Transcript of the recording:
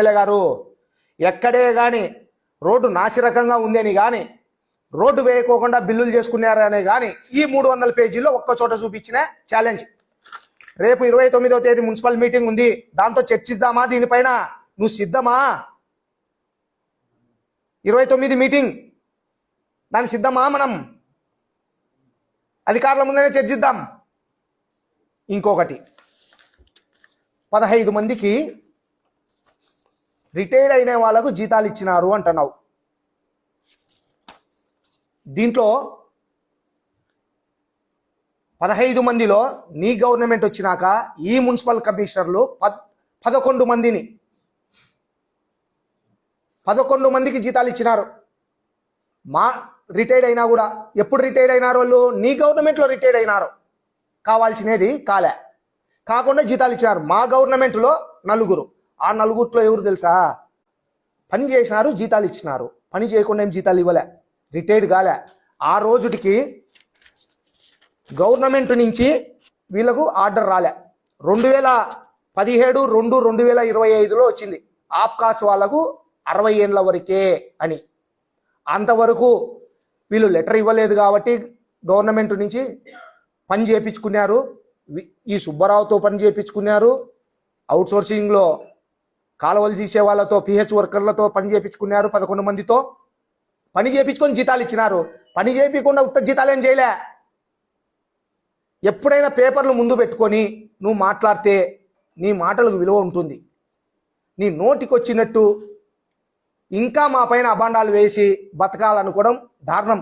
MLA గారు. ఎక్కడే కానీ రోడ్డు నాసిరకంగా ఉందని కానీ రోడ్డు వేయకోకుండా బిల్లులు చేసుకున్నారనే కానీ ఈ మూడు వందల పేజీల్లో ఒక్క చోట చూపించిన ఛాలెంజ్ రేపు ఇరవై తొమ్మిదో తేదీ మున్సిపల్ మీటింగ్ ఉంది. దాంతో చర్చిద్దామా దీనిపైన? నువ్వు సిద్ధమా? ఇరవై తొమ్మిది మీటింగ్. దాని సిద్ధమా మనం? అధికారుల ముందనే చర్చిద్దాం. ఇంకొకటి. పదహైదు మందికి రిటైర్డ్ అయిన వాళ్ళకు జీతాలు ఇచ్చినారు అంటున్నావు. దీంట్లో పదహైదు మందిలో నీ గవర్నమెంట్ వచ్చినాక ఈ మున్సిపల్ కమిషనర్లు పద్ పదకొండు మందిని పదకొండు మందికి జీతాలు ఇచ్చినారు. మా రిటైర్డ్ అయినా కూడా ఎప్పుడు రిటైర్డ్ అయినారు వాళ్ళు? నీ గవర్నమెంట్లో రిటైర్డ్ అయినారు. కావాల్సినది కాలే. కాకుండా జీతాలు ఇచ్చినారు మా గవర్నమెంట్లో నలుగురు. ఆ నలుగురిలో ఎవరు తెలుసా? పని చేసినారు జీతాలు ఇచ్చినారు. పని చేయకుండా ఏం జీతాలు ఇవ్వలే? రిటైర్డ్ కాలే. ఆ రోజుటికి గవర్నమెంట్ నుంచి వీళ్ళకు ఆర్డర్ రాలే. రెండు వేల పదిహేడు రెండు రెండు వేల ఇరవై ఐదులో వచ్చింది. ఆప్కాస్ వాళ్ళకు అరవై ఏళ్ళ వరకే అని. అంతవరకు వీళ్ళు లెటర్ ఇవ్వలేదు కాబట్టి గవర్నమెంట్ నుంచి పని చేయించుకున్నారు వి- ఈ సుబ్బారావుతో పని చేయించుకున్నారు అవుట్ సోర్సింగ్లో కాలువలు తీసే వాళ్ళతో పిహెచ్ వర్కర్లతో పని చేయించుకున్నారు పదకొండు మందితో. పని చేయించుకొని జీతాలు ఇచ్చినారు. పని చేయకుండా ఉత్త జీతాలు ఏం చేయలే. ఎప్పుడైనా పేపర్లు ముందు పెట్టుకొని నువ్వు మాట్లాడితే నీ మాటలకు విలువ ఉంటుంది. నీ నోటికి వచ్చినట్టు ఇంకా మా పైన అబాండాలు వేసి బతకాలనుకోవడం దారుణం.